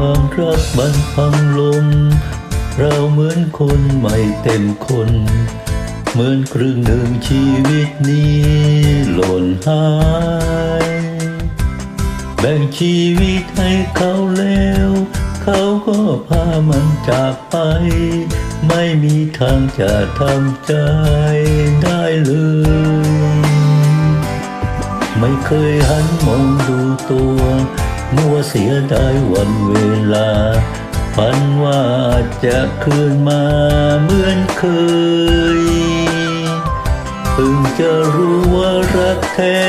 ความรักมันพังลง เราเหมือนคนไม่เต็มคน เหมือนครึ่งหนึ่งชีวิตนี้หล่นหาย แบ่งชีวิตให้เขาแล้ว เขาก็พามันจากไป ไม่มีทางจะทำใจได้เลยไม่เคยหันมองดูตัว มัวเสียดายวันเวลาฝันว่าจะคืนมาเหมือนเคยเพิ่งจะรู้ว่ารักแท้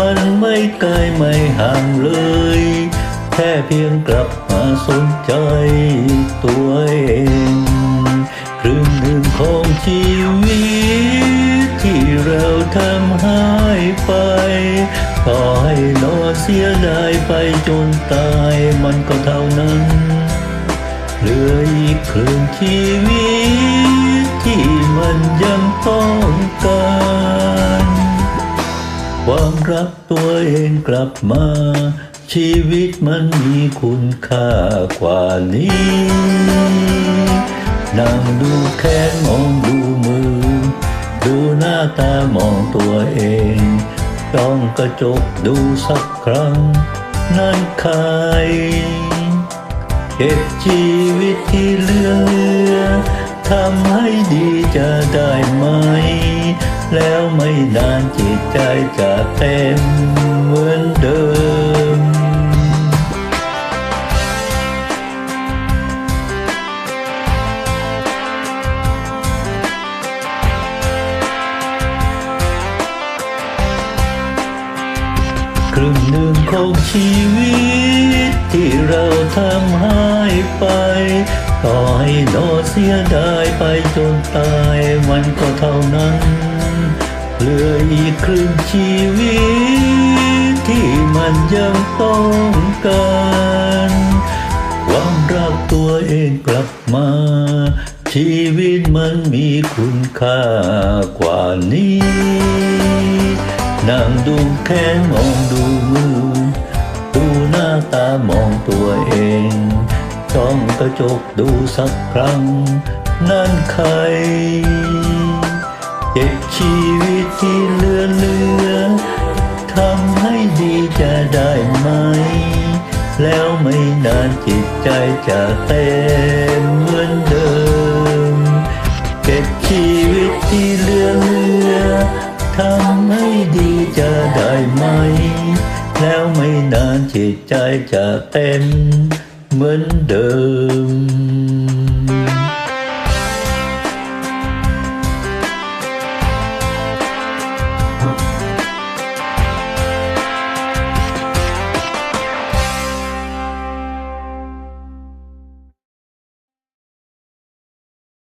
มันไม่ไกลไม่ห่างเลย แค่เพียงกลับมาสนใจตัวเองครึ่งหนึ่งของชีวิตที่เราทำหายไป ต่อให้นอเสียดายไปจนตายมันก็เท่านั้น เหลืออีกครึ่งชีวิตที่มันยังต้องการ ความรักตัวเองกลับมา ชีวิตมันมีคุณค่ากว่านี้นั่งดูแขนมองดูมือ ดูหน้าตามองตัวเอง ลองกระจกดูสักครั้ง นั่นใครเก็บชีวิตที่เลือเหลือทำให้ดีจะได้ไหม แล้วไม่นานจิตใจจะเต็มเหมือนเดิม รึ่งหนึ่งของชีวิต ที่เราทำหายไป ต่อให้นอเสียดายไปจนตายมันก็เท่านั้น เหลืออีกครึ่งชีวิต ที่มันยังต้องการความรักตัวเองกลับมา ชีวิตมันมีคุณค่ากว่านี้ นั่งดูแขนมองดูมือดูหน้าตามองตัวเองจ้องกระจกดูสักครั้ง นั่นใครเก็บชีวิตที่เหลือเหลือทำให้ดีจะได้ไหม แล้วไม่นานจิตใจจะเต็มเหมือนเดิมเก็บชีวิตที่เหลือเหลือ ดีจะได้ไหม แล้วไม่นานจิตใจจะเต็มเหมือนเดิม